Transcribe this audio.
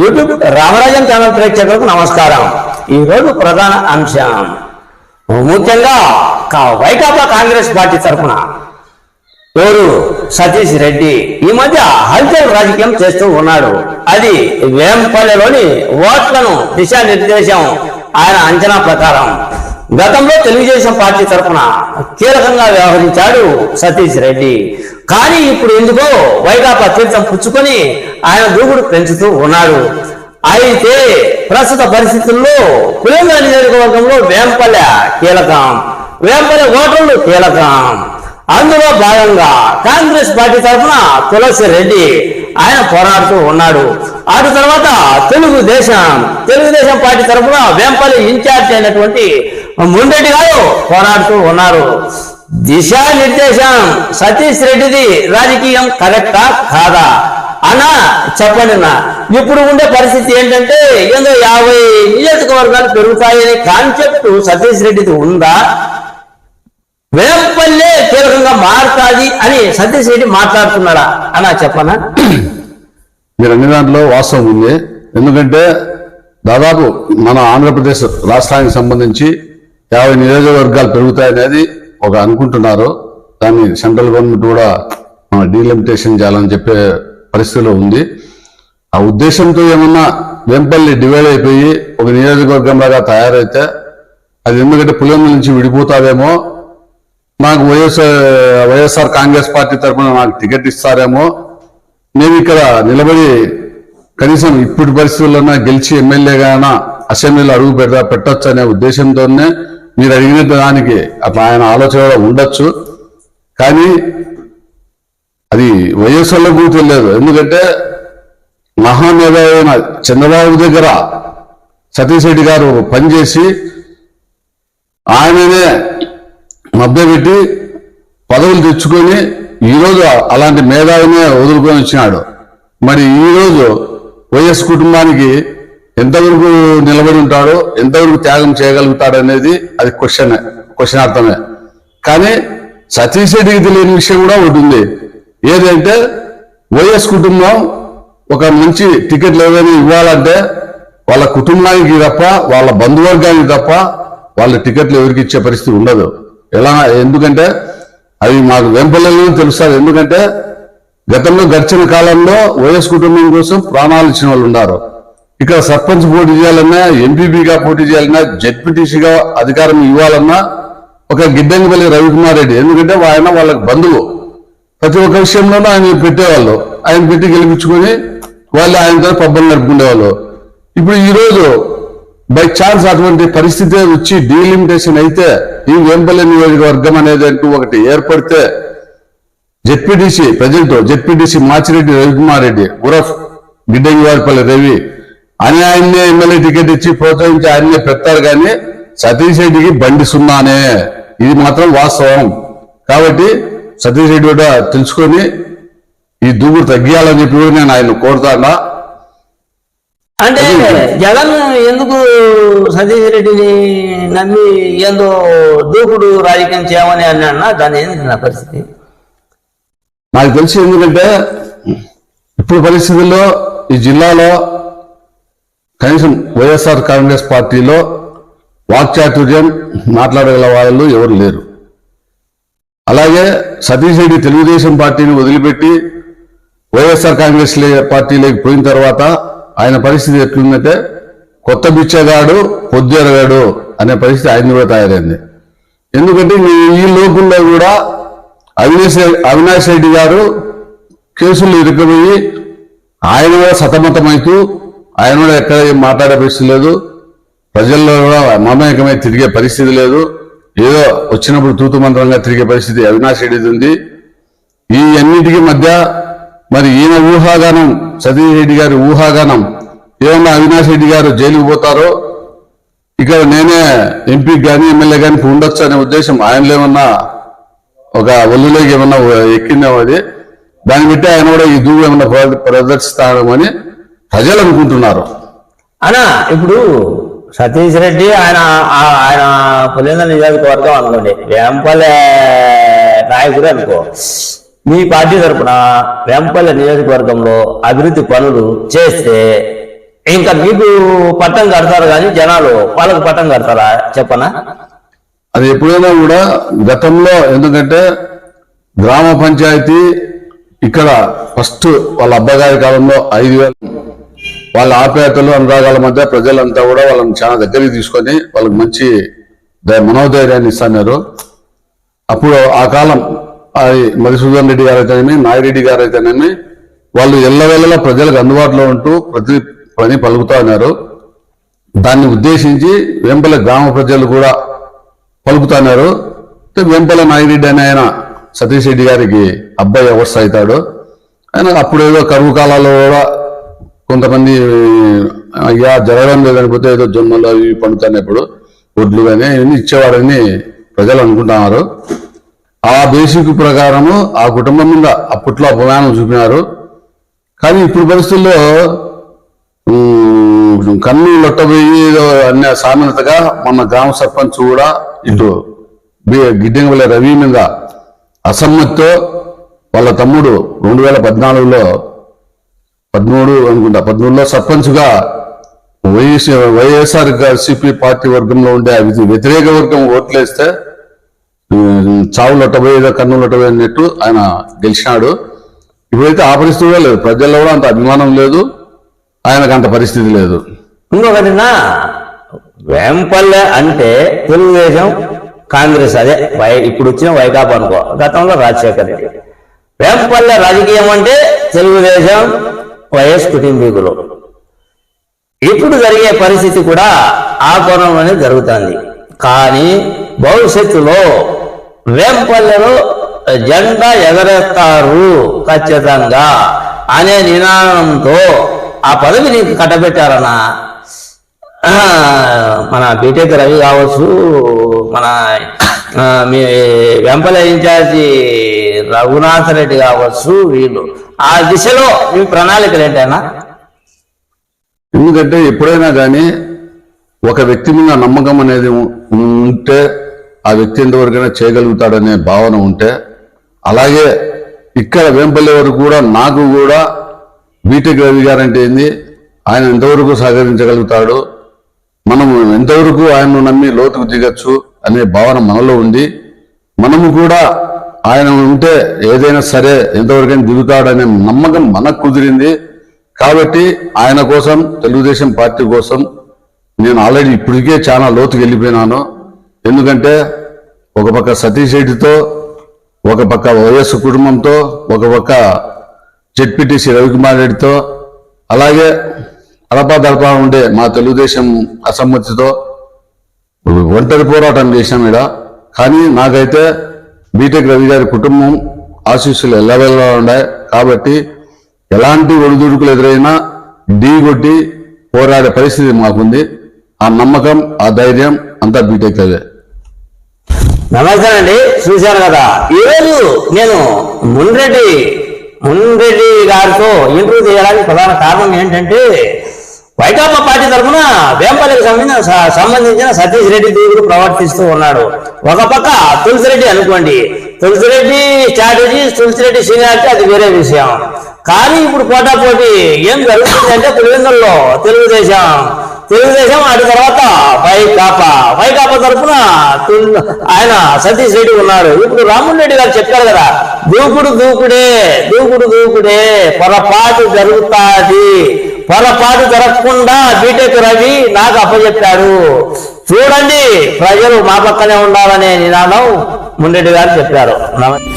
YouTube Ramarajan channel ప్రేక్షకులకు నమస్కారం. ఈ రోజు ప్రధాన అంశం. ముఖ్యంగా వైకాపా కాంగ్రెస్ పార్టీ తరఫున ఎవరు సతీష్ రెడ్డి ఈ మధ్య హల్చల్ రాజకీయం చేస్తూ ఉన్నాడు. అది వేంపల్లెలోని ఓట్లను దిశానిర్దేశం ఆయన అంచనా ప్రకారం. గతంలో తెలుగుదేశం పార్టీ తరఫున కీలకంగా వ్యవహరించాడు సతీష్ రెడ్డి. కానీ ఇప్పుడు ఎందుకో వైకాపా తీర్థం పుచ్చుకొని ఆయన దూకుడు పెంచుతూ ఉన్నాడు. అయితే ప్రస్తుత పరిస్థితుల్లో పులింగ నియోజకవర్గంలో వేంపల్లె కీలకం వేంపల్లె ఓటర్లు కీలకం. అందులో భాగంగా కాంగ్రెస్ పార్టీ తరఫున తులసి రెడ్డి ఆయన పోరాడుతూ ఉన్నాడు. అటు తర్వాత తెలుగుదేశం తెలుగుదేశం పార్టీ తరఫున వేంపల్లి ఇన్ఛార్జ్ అయినటువంటి ముండెడ్డి గారు పోరాడుతూ ఉన్నారు. దిశానిర్దేశం సతీష్ రెడ్డిది రాజకీయం కరెక్టా కాదా? అనా చెప్పండి నా ఇప్పుడు ఉండే పరిస్థితి ఏంటంటే ఏదో యాభై నియోజకవర్గాలు పెరుగుతాయనే కాన్సెప్ట్ సతీష్ రెడ్డిది ఉందా? వేపల్లే కీలకంగా మారుతాది అని సతీష్ రెడ్డి మాట్లాడుతున్నాడా? అన్నా చెప్పనా? మీరు అన్ని దాంట్లో వాస్తవం ఉంది. ఎందుకంటే దాదాపు మన ఆంధ్రప్రదేశ్ రాష్ట్రానికి సంబంధించి యాభై నియోజకవర్గాలు పెరుగుతాయనేది ఒక అనుకుంటున్నారు దాన్ని సెంట్రల్ గవర్నమెంట్ కూడా డీలిమిటేషన్ చేయాలని చెప్పే పరిస్థితిలో ఉంది. ఆ ఉద్దేశంతో ఏమన్నా వెంపల్లి డివైడ్ అయిపోయి ఒక నియోజకవర్గం లాగా తయారైతే అది ఎందుకంటే పులివెందుల నుంచి విడిపోతావేమో నాకు వైఎస్ఆర్ వైఎస్ఆర్ కాంగ్రెస్ పార్టీ తరఫున నాకు టికెట్ ఇస్తారేమో నేను ఇక్కడ నిలబడి కనీసం ఇప్పటి పరిస్థితుల్లోనే గెలిచి ఎమ్మెల్యేగా అసెంబ్లీలో అడుగు పెడతా పెట్టచ్చు అనే ఉద్దేశంతోనే మీరు అడిగిన దానికి అట్లా ఆయన ఆలోచన కూడా ఉండొచ్చు. కానీ అది వైఎస్ఆర్లో కూడా తెలియదు ఎందుకంటే మహామేధావి అయిన చంద్రబాబు దగ్గర సతీష్ రెడ్డి గారు పనిచేసి ఆయననే మభ్యపెట్టి పదవులు తెచ్చుకొని ఈరోజు అలాంటి మేధావినే వదులుకొని వచ్చినాడు. మరి ఈరోజు వైఎస్ కుటుంబానికి ఎంతవరకు నిలబడి ఉంటాడో ఎంతవరకు త్యాగం చేయగలుగుతాడు అనేది అది క్వశ్చన్ క్వశ్చన్ అర్థమే. కానీ సతీష్ రెడ్డికి తెలియని విషయం కూడా ఒకటి ఉంది. ఏదంటే వైఎస్ కుటుంబం ఒక మంచి టికెట్లు ఏదైనా ఇవ్వాలంటే వాళ్ళ కుటుంబానికి తప్ప వాళ్ళ బంధువర్గానికి తప్ప వాళ్ళ టికెట్లు ఎవరికి ఇచ్చే పరిస్థితి ఉండదు. ఎలా ఎందుకంటే అవి మాకు వెంపలలో తెలుస్తారు. ఎందుకంటే గతంలో గడిచిన కాలంలో వైఎస్ కుటుంబం కోసం ప్రాణాలు ఇచ్చిన వాళ్ళు ఉన్నారు. ఇక్కడ సర్పంచ్ పోటీ చేయాలన్నా ఎంపీపీగా పోటీ చేయాలన్నా జెడ్పీటీసీగా అధికారం ఇవ్వాలన్నా ఒక గిడ్డంగిపల్లి రవికుమార్ రెడ్డి. ఎందుకంటే ఆయన వాళ్ళకి బంధువు. ప్రతి ఒక్క విషయంలోనూ ఆయన పెట్టేవాళ్ళు. ఆయన పెట్టి గెలిపించుకొని వాళ్ళు ఆయనతో పబ్బం నడుపుకునేవాళ్ళు. ఇప్పుడు ఈరోజు బై ఛాన్స్ అటువంటి పరిస్థితి వచ్చి డీలిమిటేషన్ అయితే ఈ వేంపల్లి నియోజకవర్గం అనేది అంటూ ఒకటి ఏర్పడితే ZPTC present ZPTC Machireddy Ravikumar Reddy ఉరఫ్ Giddangivaripalli Ravi అని ఆయన్నే ఎమ్మెల్యే టికెట్ ఇచ్చి ప్రోత్సహించి ఆయన్నే పెడతారు కానీ సతీష్ రెడ్డికి బండి సున్నానే. ఇది మాత్రం వాస్తవం. కాబట్టి సతీష్ రెడ్డి కూడా తెలుసుకొని ఈ దూకుడు తగ్గియాలని చెప్పి కూడా నేను ఆయన కోరుతానా? అంటే జగన్ ఎందుకు సతీష్ రెడ్డిని నమ్మి ఏందో దూకుడు రాజకీయం చేయమని అన్నా దాని ఏంది నా పరిస్థితి? నాకు తెలిసి ఎందుకంటే ఇప్పుడు పరిస్థితుల్లో ఈ జిల్లాలో కనీసం వైఎస్ఆర్ కాంగ్రెస్ పార్టీలో వాక్చాతుర్యం మాట్లాడగల వాళ్ళు ఎవరు లేరు. అలాగే సతీష్ రెడ్డి తెలుగుదేశం పార్టీని వదిలిపెట్టి వైఎస్ఆర్ కాంగ్రెస్ లే- పార్టీలోకి పోయిన తర్వాత ఆయన పరిస్థితి ఎట్లుందంటే కొత్త బిచ్చగాడు పొద్దుెరగాడు అనే పరిస్థితి ఆయన కూడా తయారైంది. ఎందుకంటే ఈ- ఈ కూడా అవినాష్ అవినాష్ రెడ్డి గారు కేసులు ఇరుకపోయి ఆయన కూడా సతమతమవుతూ ఆయన కూడా ఎక్కడ మాట్లాడే పరిస్థితి లేదు. ప్రజల్లో కూడా మమేకమై తిరిగే పరిస్థితి లేదు. ఏదో వచ్చినప్పుడు తూతు మంత్రంగా తిరిగే పరిస్థితి అవినాష్ రెడ్డిది ఉంది. ఈ అన్నిటికీ మధ్య మరి ఈయన ఊహాగానం సతీష్ రెడ్డి గారి ఊహాగానం ఏమన్నా అవినాష్ రెడ్డి గారు జైలుకు పోతారో ఇక్కడ నేనే ఎంపీ కానీ ఎమ్మెల్యే కానీ ఉండొచ్చు అనే ఉద్దేశం ఆయనలో ఏమన్నా ఒక ఒళ్ళులోకి ఏమన్నా ఎక్కిందేమో అది. దాన్ని బట్టి ఆయన కూడా ఈ దూగు ఏమన్నా ప్రదర్శిస్తాడమని ప్రజలు అనుకుంటున్నారు అనా ఇప్పుడు సతీష్ రెడ్డి ఆయన ఆయన పులింద నియోజకవర్గం అనుకోండి. వేంపల్లె నాయకుడు అనుకో. మీ పార్టీ తరపున వేంపల్లె నియోజకవర్గంలో అభివృద్ధి పనులు చేస్తే ఇంకా మీకు పట్టం కడతారు కానీ జనాలు వాళ్ళకు పట్టం కడతారా? చెప్పనా? అది ఎప్పుడైనా కూడా గతంలో ఎందుకంటే గ్రామ పంచాయతీ ఇక్కడ ఫస్ట్ వాళ్ళ అబ్బగారి కాలంలో ఐదు వేల వాళ్ళ ఆప్యాయతలు అనురాగాల మధ్య ప్రజలంతా కూడా వాళ్ళని చాలా దగ్గరికి తీసుకొని వాళ్ళకి మంచి మనోధైర్యాన్ని ఇస్తున్నారు. అప్పుడు ఆ కాలం మధుసూదన్ రెడ్డి గారు అయితేనేమి నాగిరెడ్డి గారు అయితేనేమి వాళ్ళు ఎల్లవేళలా ప్రజలకు అందుబాటులో ఉంటూ ప్రతి పని పలుకుతా ఉన్నారు. దాన్ని ఉద్దేశించి వెంపల గ్రామ ప్రజలు కూడా పలుకుతున్నారు అయితే వెంపల నాగిరెడ్డి అనే ఆయన సతీష్ రెడ్డి గారికి అబ్బాయి అవర్స్ అవుతాడు ఆయన అప్పుడేదో కరువు కాలాల్లో కూడా కొంతమంది అయ్యా జరగడం లేదనిపోతే ఏదో జొన్నలు అవి పండుతున్నప్పుడు ఒడ్లు కానీ ఇవన్నీ ఇచ్చేవాడని ప్రజలు అనుకుంటున్నారు. ఆ బేసిక్ ప్రకారము ఆ కుటుంబం మీద అప్పట్లో అపమానం చూపినారు. కానీ ఇప్పుడు పరిస్థితుల్లో కన్ను లొట్టబోయి అనే అన్న సామెతగా మన గ్రామ సర్పంచ్ కూడా ఇటు బి- రవి మీద అసమ్మతితో వాళ్ళ తమ్ముడు రెండు వేల పద్నాలుగులో పదమూడు అనుకుంటా. పదమూడులో సర్పంచ్గా వైఎస్ వైఎస్ఆర్ సిపి పార్టీ వర్గంలో ఉండే అవి వ్యతిరేక వర్గం ఓట్లేస్తే ఉమ్, చావు లొట్టబోయేదో కన్ను అన్నట్టు ఆయన గెలిచినాడు. ఇప్పుడైతే ఆ పరిస్థితి కూడా లేదు. ప్రజల్లో కూడా అంత అభిమానం లేదు. ఆయనకు అంత పరిస్థితి లేదు. ఇంకొకటినా వేంపల్లె అంటే తెలుగుదేశం కాంగ్రెస్ అదే వై ఇప్పుడు వచ్చిన వైకాపా అనుకో. గతంలో రాజశేఖర్ రెడ్డి. వేంపల్లె రాజకీయం అంటే తెలుగుదేశం వైఎస్ కుటుంబీకులు ఇప్పుడు జరిగే పరిస్థితి కూడా ఆ కోణంలోనే జరుగుతుంది. కానీ భవిష్యత్తులో వేంపల్లెలో జెండా ఎగరేస్తారు ఖచ్చితంగా అనే నినాదంతో ఆ పదవి నీకు కట్టబెట్టారన్నా మన బీటెక్ రవి కావచ్చు మన మీ వెంపల ఇన్ఛార్జి రఘునాథ్ రెడ్డి కావచ్చు వీళ్ళు. ఆ దిశలో మీ ప్రణాళికలు ఏంటైనా? ఎందుకంటే ఎప్పుడైనా కానీ ఒక వ్యక్తి మీద నమ్మకం అనేది ఉంటే ఆ వ్యక్తి ఎంతవరకైనా చేయగలుగుతాడనే భావన ఉంటే అలాగే ఇక్కడ వేంపల్లి వరకు కూడా నాకు కూడా బీటెక్ రవి గారు అంటే ఏంది? ఆయన ఎంతవరకు సహకరించగలుగుతాడు మనం ఎంతవరకు ఆయన్ను నమ్మి లోతుకు దిగచ్చు అనే భావన మనలో ఉంది. మనము కూడా ఆయన ఉంటే ఏదైనా సరే ఎంతవరకైనా దిగుతాడనే నమ్మకం మనకు కుదిరింది. కాబట్టి ఆయన కోసం తెలుగుదేశం పార్టీ కోసం నేను ఆల్రెడీ ఇప్పటికే చాలా లోతుకు వెళ్ళిపోయినాను. ఎందుకంటే ఒక పక్క సతీష్ రెడ్డితో ఒక పక్క వైఎస్ కుటుంబంతో ఒక పక్క జెడ్పీటీసీ రవికుమార్ రెడ్డితో అలాగే అడపాదడపా ఉండే మా తెలుగుదేశం అసమ్మతితో ఒంటరి పోరాటం చేశాం ఇక్కడ. కానీ నాకైతే బీటెక్ రవి గారి కుటుంబం ఆశీస్సులు ఎల్లవెల్లా ఉన్నాయి కాబట్టి ఎలాంటి ఒడిదుడుకులు ఎదురైనా ఢీగొట్టి పోరాడే పరిస్థితి మాకుంది. ఆ నమ్మకం ఆ ధైర్యం అంతా బీటెక్ అదే నమస్తే అండి. చూశాను కదా. ఈరోజు నేను మున్రెడ్డి మున్రెడ్డి గారితో ఇంటర్వ్యూ చేయడానికి ప్రధాన కారణం ఏంటంటే వైకాపా పార్టీ తరఫున వేంపల్లికి సంబంధించిన సంబంధించిన సతీష్ రెడ్డి దేవుడు ప్రవర్తిస్తూ ఉన్నాడు. ఒక పక్క తులసిరెడ్డి అనుకోండి. తులసిరెడ్డి స్ట్రాటజీ తులసిరెడ్డి సీనియారిటీ అది వేరే విషయం. కానీ ఇప్పుడు పోటాపోటీ ఏం జరుగుతుంది అంటే పులివెందుల్లో తెలుగుదేశం. తెలుగుదేశం అటు తర్వాత వైకాపా. వైకాపా తరఫున ఆయన సతీష్ రెడ్డి ఉన్నారు. ఇప్పుడు రాములు రెడ్డి గారు చెప్పారు కదా దూకుడు దూకుడే దూకుడు దూకుడే పొరపాటు జరుగుతాది. పొరపాటు జరగకుండా బీటెక్ రవి నాకు అప్పచెప్పాడు. చూడండి ప్రజలు మా పక్కనే ఉండాలనే నినాదం మున్నెడ్డి గారు చెప్పారు. నమస్తే